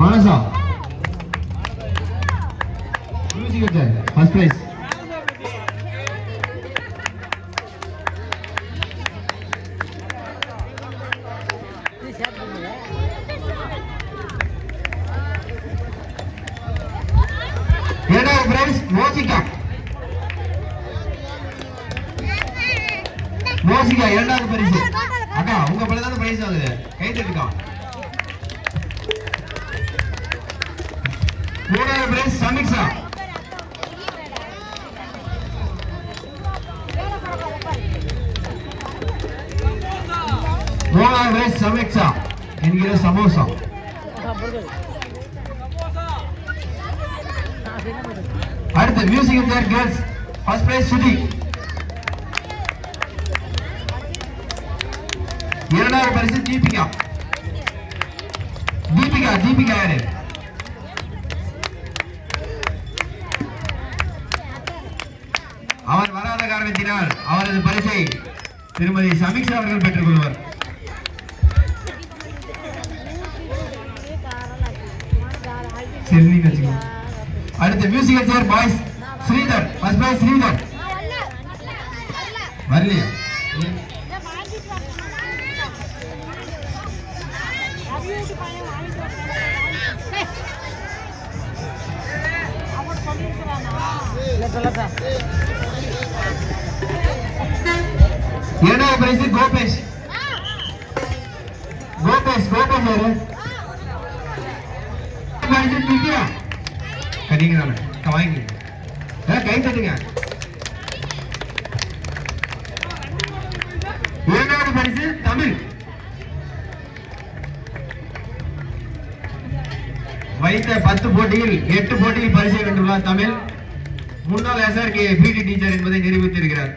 Manasa first prize இரண்டாவது prize Mosika. Mosika இரண்டாவது பரிசு அக்கா உங்க படம் தான் பிரைஸ் ஆகுது கை தட்டுக்கா மூணாவது பிரைஸ் சமிக்ஷா மூணாவது பிரைஸ் சமிக்ஷா என்கிற சமோசா. அடுத்து மியூசிக் தேர் கேர்ள்ஸ் ஃபர்ஸ்ட் பிரைஸ் சுதி இரண்டாவது பரிசு தீபிகா. தீபிகா தீபிகா யாரு? அவர் வராத காரணத்தினால் அவரது பரிசை திருமதி சமீக்ஷா அவர்கள் பெற்றுக் கொள்வார். அடுத்த நீங்க musical chair boys Sridhar first boy Sridhar. வரலையா? Thank you. கோபேஷ். கோபேஷ் கோபேஷ் யாரு பிரைஸ் திவ்யா கடிங்க தானே கை தட்டுங்க. இரண்டாவது பரிசு தமிழ். வைத்த பத்து போட்டியில் எட்டு போட்டியில் பரிசை வென்றுள்ளார் தமிழ். முன்னாள் எஸ்ஆர்கே பிடி டீச்சர் என்பதை நிரூபித்திருக்கிறார்.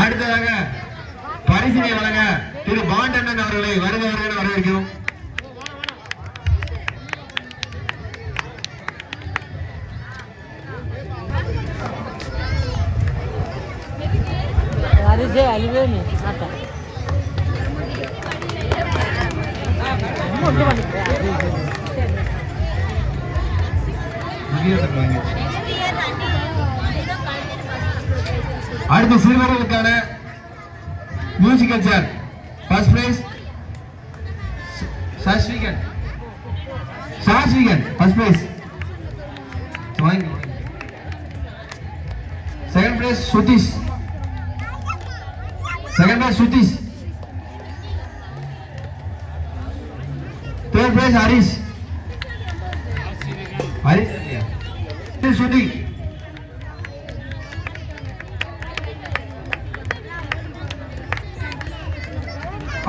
அடுத்ததாக பரிசினை வழங்க திரு பாண்டண்ணன் அவர்களை வருக வருக வரவேற்கிறோம். அடுத்த சிறுவர்களுக்கான musical chair first prize Saswigan Saswigan first prize வாங்கி second prize Sudheesh second prize Sudheesh third prize Harish Harish இல்லையா?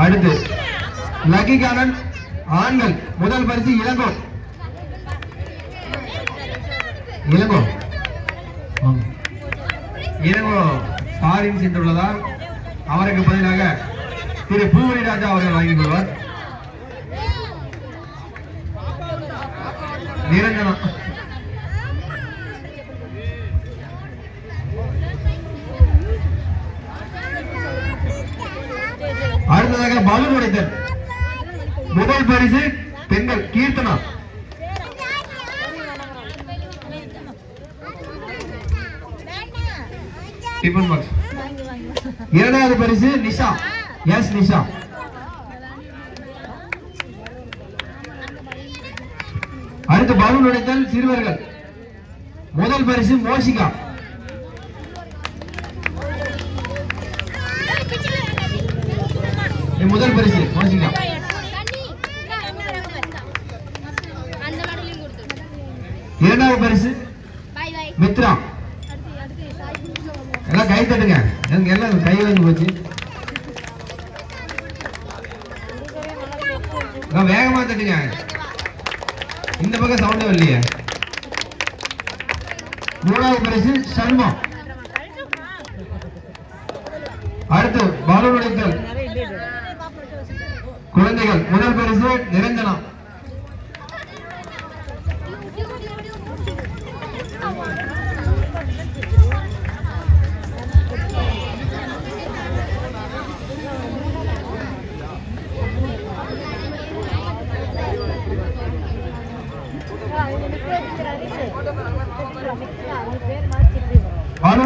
அடுத்து லக்கி கார்டன் ஆண்கள். முதல் பரிசு இளங்கோ. இளங்கோ. இளங்கோ ஃபாரின் சென்றுள்ளதால் அவருக்கு பதிலாக திரு பூவரி ராஜா அவர்கள் வாங்கி கொள்வார். நிரஞ்சனம். அடுத்ததாக பலு உடைத்தல் முதல் பரிசு பெண்கள் கீர்த்தனா. டிஃபன் பாக்ஸ் இரண்டாவது பரிசு நிஷா. எஸ் நிஷா. அடுத்து பலூன் உடைத்தல் சிறுவர்கள். முதல் பரிசு மோசிகா இது முதல் பரிசு கொடுத்து இரண்டாவது பரிசு மித்ரா. எல்லாம் கை தட்டுங்க. எனக்கு எல்லாம் கை வந்து போச்சு? வேகமா தட்டுங்க. இந்த பக்கம் சவுண்டே வரலையே. மூணாவது பரிசு சண்முகம். அடுத்து பலூன் குழந்தைகள். முதல் பரிசு நிரஞ்சனம்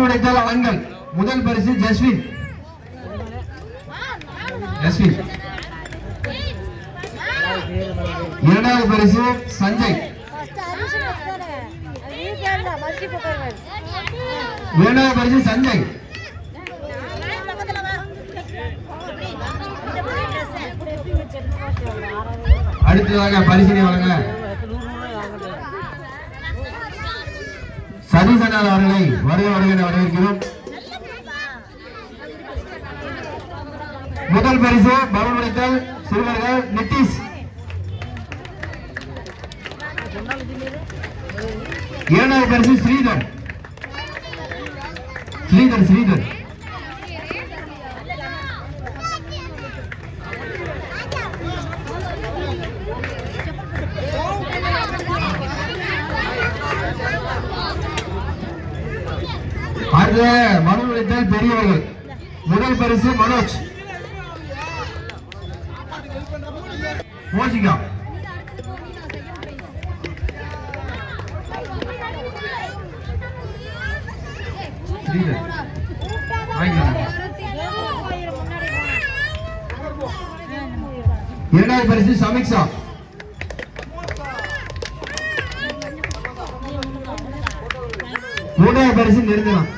பலு உடைத்தல் ஆண்கள் முதல் பரிசு ஜஸ்வின். ஜஸ்வின். இரண்டாவது பரிசு சஞ்சய். இரண்டாவது பரிசு சஞ்சய். அடுத்ததாக பரிசீலனை வழங்க ஹரிசனால் அவர்களை வருக வருக வரவேற்கிறோம். முதல் பரிசு பலன் உடைத்தல் சிறுவர்கள் நிதிஷ். இரண்டாவது பரிசு ஸ்ரீதர். ஸ்ரீதர் ஸ்ரீதர். அடுத்து மனு உடைத்தல் பெரியவர்கள். முதல் பரிசு மனோஜ். மோசிகா இரண்டாவது பரிசு சமிக்ஷா. மூன்றாவது பரிசு நிறுத்தலாம்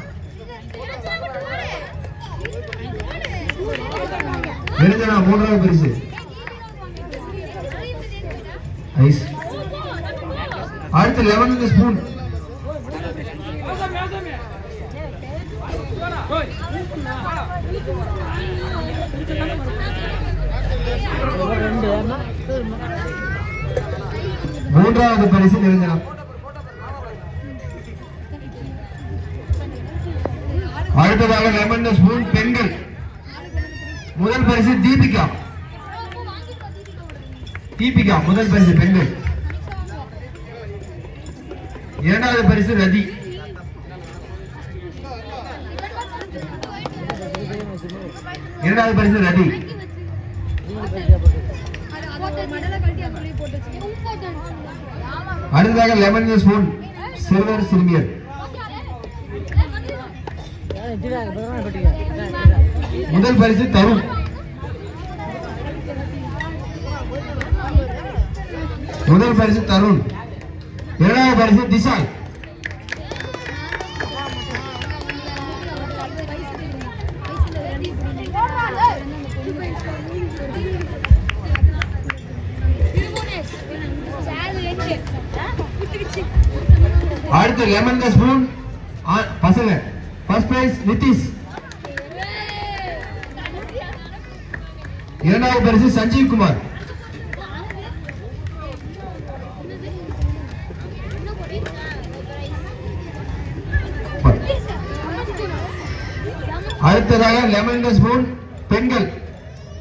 நிறுத்தனா மூன்றாவது பரிசு. ஐஸ். அடுத்து லெவன் ஸ்பூன் மூன்றாவது பரிசு நிரஞ்சனம் அடுத்ததாக லெமன் ஸ்பூன் பெண்கள். முதல் பரிசு தீபிகா. தீபிகா முதல் பரிசு பெண்கள். இரண்டாவது பரிசு ரதி. இரண்டாவது பரிசு ரதி. அடுத்ததாக லெமன் ஸ்பூன் சிறுவர் சிறுமியர் முதல் பரிசு தருண் முதல் பரிசு தருண். இரண்டாவது பரிசு திசாய் அடுத்து லெமன் ஸ்பூன் பசங்க. First prize Nitish. இரண்டாவது பரிசு சஞ்சீவ் குமார். அடுத்ததாக லெமன் ஸ்பூன் பெண்கள்.